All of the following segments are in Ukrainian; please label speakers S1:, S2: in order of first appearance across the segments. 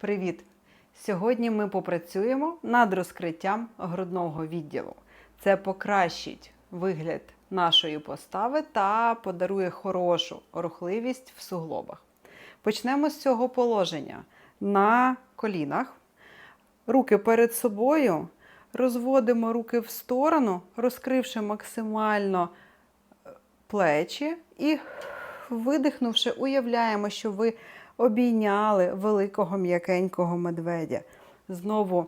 S1: Привіт! Сьогодні ми попрацюємо над розкриттям грудного відділу. Це покращить вигляд нашої постави та подарує хорошу рухливість в суглобах. Почнемо з цього положення на колінах. Руки перед собою, розводимо руки в сторону, розкривши максимально е, плечі і видихнувши, уявляємо, що ви обійняли великого м'якенького медведя. Знову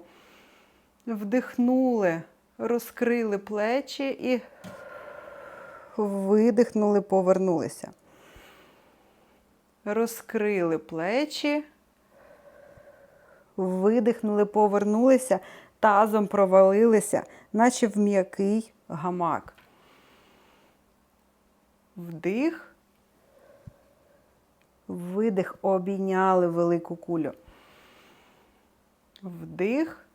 S1: вдихнули, розкрили плечі і видихнули, повернулися. Розкрили плечі, видихнули, повернулися, тазом провалилися, наче в м'який гамак. Вдих. Видих, обійняли велику кулю. Вдих.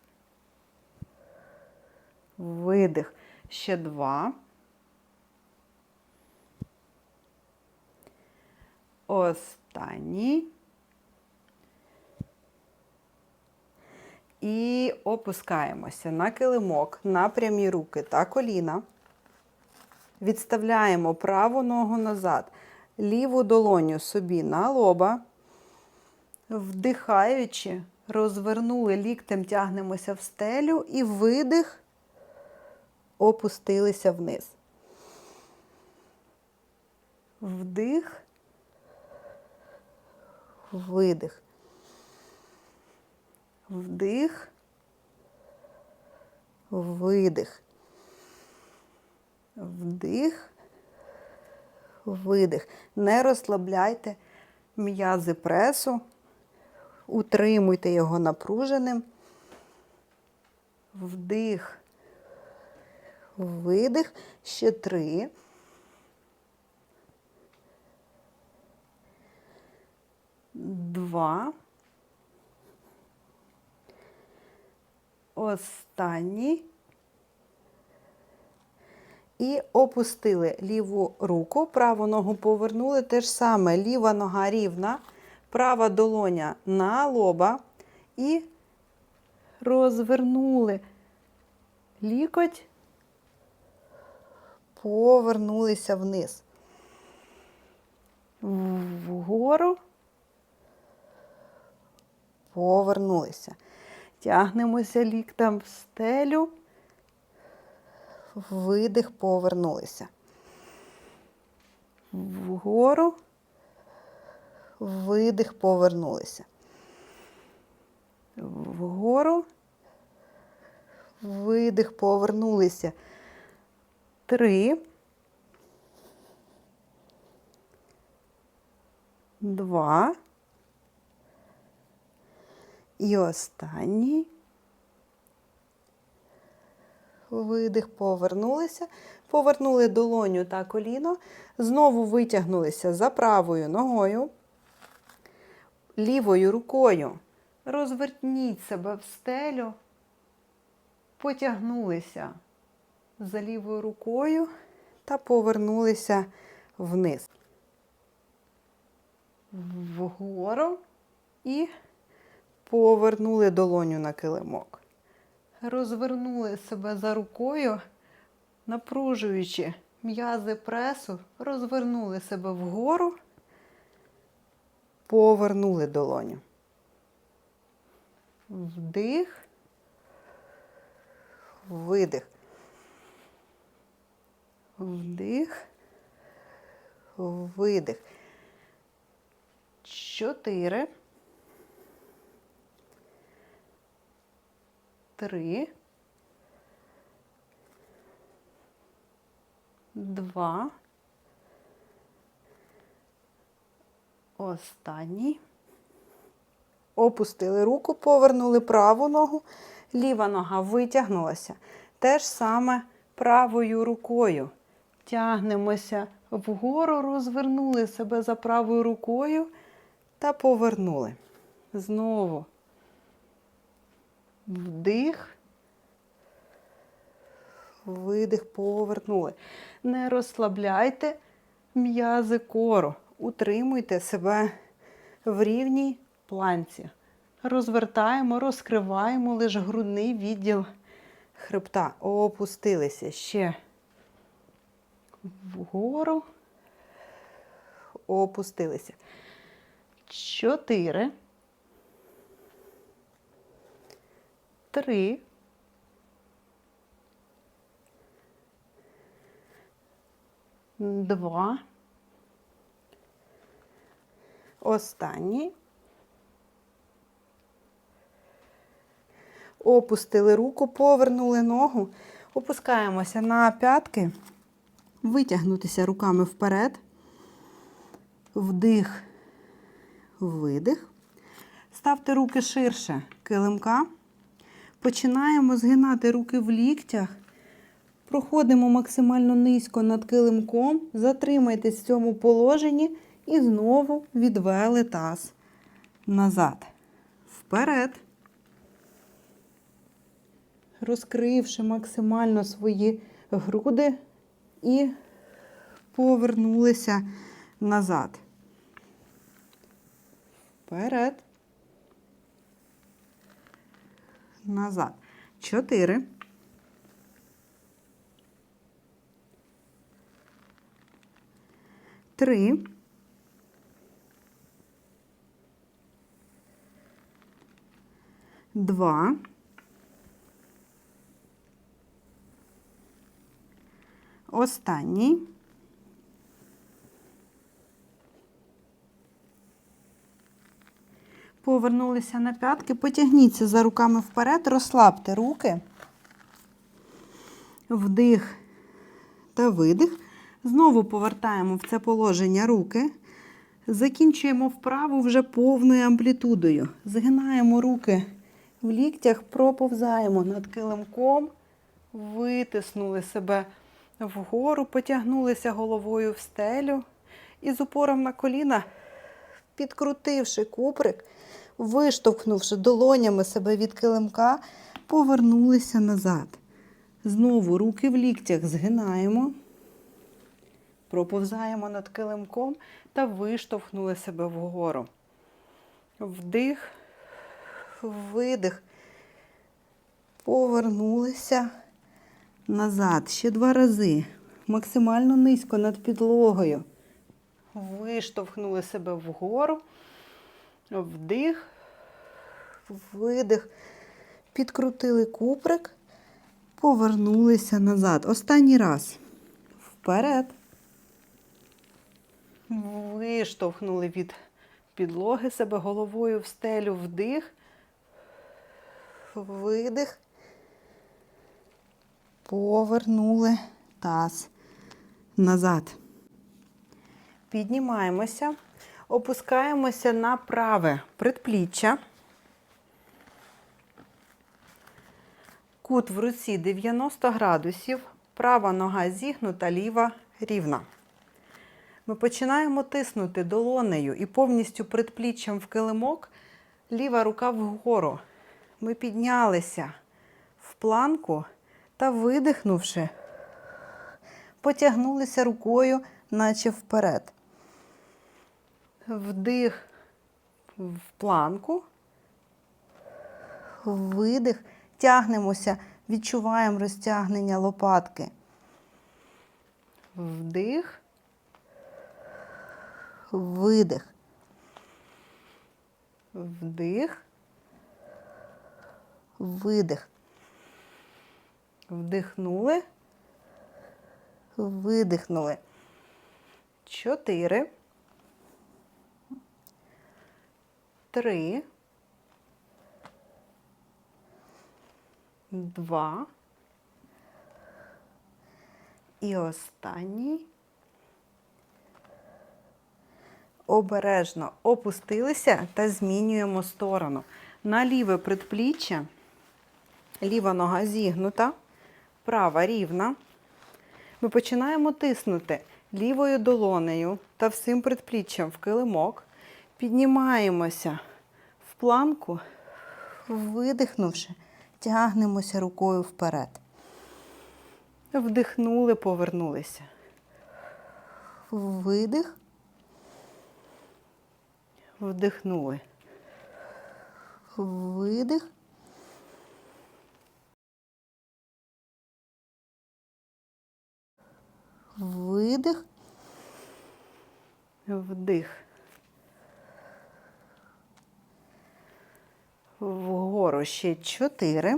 S1: Видих. Ще два. Останній. І опускаємося на килимок, на прямі руки та коліна. Відставляємо праву ногу назад, ліву долоню собі на лоба. Вдихаючи, розвернули ліктем, тягнемося в стелю і видих, опустилися вниз. Вдих, видих. Вдих, видих. Вдих, видих. Не розслабляйте м'язи пресу, утримуйте його напруженим. Вдих, видих. Ще три. Два. Останній. І опустили ліву руку, праву ногу повернули. Те ж саме ліва нога рівна, права долоня на лоба. І розвернули лікоть, повернулися вниз. Вгору. Повернулися. Тягнемося ліктем в стелю видих, повернулися. Вгору, видих, повернулися. Вгору, видих, повернулися. Три. Два. І останній. Видих, повернулися, повернули долоню та коліно, знову витягнулися за правою ногою, лівою рукою. Розверніть себе в стелю, потягнулися за лівою рукою та повернулися вниз. Вгору і повернули долоню на килимок розвернули себе за рукою, напружуючи м'язи пресу, розвернули себе вгору, повернули долоню. Вдих, видих. Вдих, видих. Чотири. Три, два, останній. Опустили руку, повернули праву ногу, ліва нога витягнулася. Те ж саме правою рукою. Тягнемося вгору, розвернули себе за правою рукою та повернули. Знову Вдих. Видих, повернули. Не розслабляйте м'язи кору. Утримуйте себе в рівній планці. розвертаємо, розкриваємо лише грудний відділ хребта. Опустилися ще вгору. Опустилися. Чотири. Три. Два. Останній. Опустили руку, повернули ногу. Опускаємося на п'ятки. Витягнутися руками вперед. Вдих, видих. Ставте руки ширше килимка. Починаємо згинати руки в ліктях. Проходимо максимально низько над килимком. Затримайтесь в цьому положенні і знову відвели таз назад. Вперед. Розкривши максимально свої груди і повернулися назад. Вперед. Назад. Чотири. Три. Два. Останній. Повернулися на п'ятки, потягніться за руками вперед, розслабте руки. Вдих та видих. Знову повертаємо в це положення руки. Закінчуємо вправу вже повною амплітудою. Згинаємо руки в ліктях, проповзаємо над килимком, витиснули себе вгору, потягнулися головою в стелю і з упором на коліна, підкрутивши куприк, виштовхнувши долонями себе від килимка, повернулися назад. Знову руки в ліктях згинаємо, проповзаємо над килимком та виштовхнули себе вгору. Вдих, видих, повернулися назад. Ще два рази. Максимально низько над підлогою. Виштовхнули себе вгору. Вдих, видих, підкрутили куприк, повернулися назад. Останній раз. Вперед. Виштовхнули від підлоги себе головою в стелю вдих, видих, повернули таз назад. Піднімаємося, опускаємося на праве предпліччя. Кут в руці 90 градусів, права нога зігнута, ліва рівна. Ми починаємо тиснути долонею і повністю предпліччям в килимок, ліва рука вгору. Ми піднялися в планку та, видихнувши, потягнулися рукою, наче вперед. Вдих в планку, видих, тягнемося, відчуваємо розтягнення лопатки. Вдих видих. Вдих. Видих. Вдихнули. Видихнули. Чотири. Три. Два. І останній. обережно опустилися та змінюємо сторону. На ліве предпліччя, ліва нога зігнута, права рівна. Ми починаємо тиснути лівою долонею та всім предпліччям в килимок. Піднімаємося в планку, видихнувши, тягнемося рукою вперед. Вдихнули, повернулися. Видих вдихнули. видих. Видих. Вдих. Вгору ще чотири.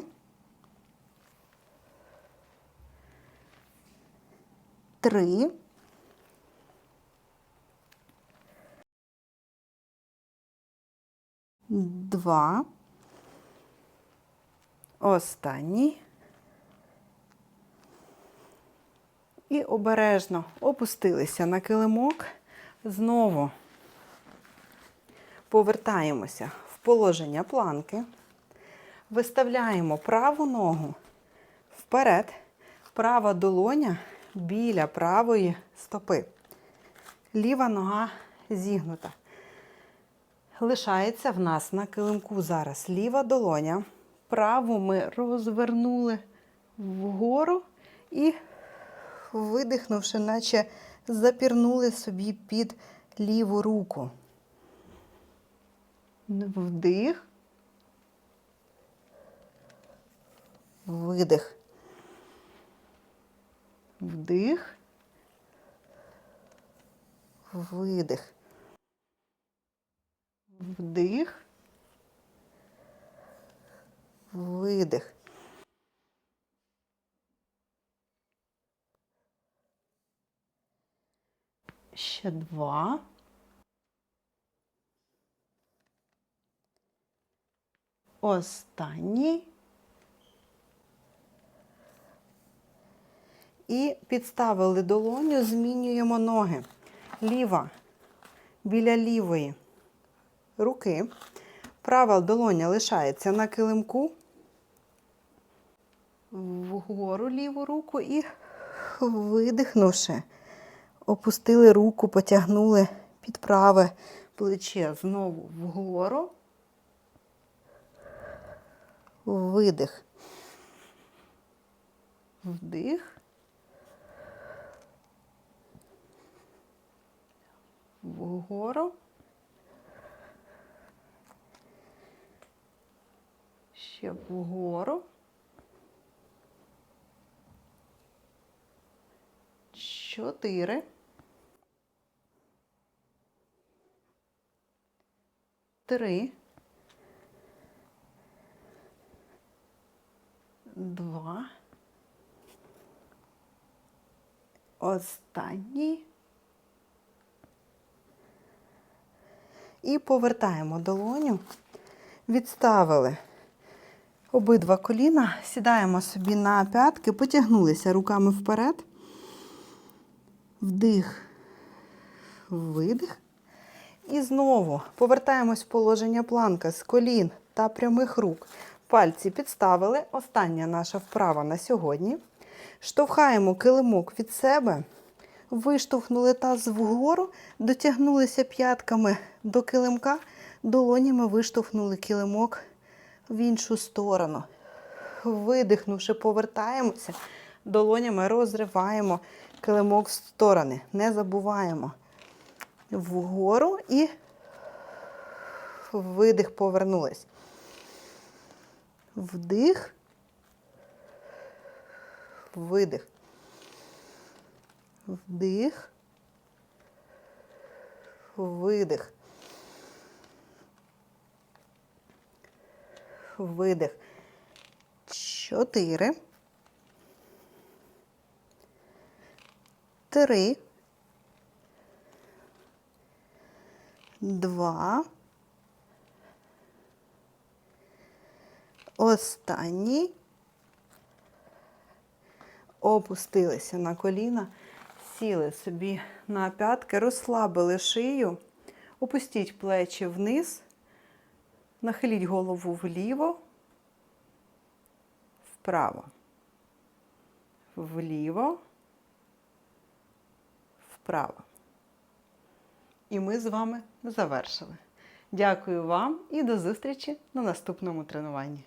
S1: Три. Два. Останній. І обережно опустилися на килимок. Знову повертаємося в положення планки. Виставляємо праву ногу вперед, права долоня біля правої стопи. Ліва нога зігнута. Лишається в нас на килимку зараз ліва долоня. Праву ми розвернули вгору і, видихнувши, наче запірнули собі під ліву руку. Вдих. Видих. Вдих. Видих. Вдих. Видих. Ще два. Останній. І підставили долоню, змінюємо ноги. Ліва біля лівої руки. Права долоня лишається на килимку. Вгору ліву руку і видихнувши, опустили руку, потягнули під праве плече знову вгору. Видих. Вдих. Вгору. Ще вгору. Чотири. Три. Два. Останній. І повертаємо долоню. Відставили обидва коліна, сідаємо собі на п'ятки, потягнулися руками вперед. Вдих, видих. І знову повертаємось в положення планка з колін та прямих рук. Пальці підставили. Остання наша вправа на сьогодні. Штовхаємо килимок від себе, виштовхнули таз вгору, дотягнулися п'ятками до килимка, долонями виштовхнули килимок в іншу сторону. Видихнувши, повертаємося, долонями розриваємо килимок в сторони. Не забуваємо. Вгору і видих повернулись. Вдих. Видих. Вдих. Видих. Видих. Чотири. Три. Два. Останній. Опустилися на коліна, сіли собі на п'ятки, розслабили шию, опустіть плечі вниз, нахиліть голову вліво, вправо, вліво, вправо. І ми з вами завершили. Дякую вам і до зустрічі на наступному тренуванні.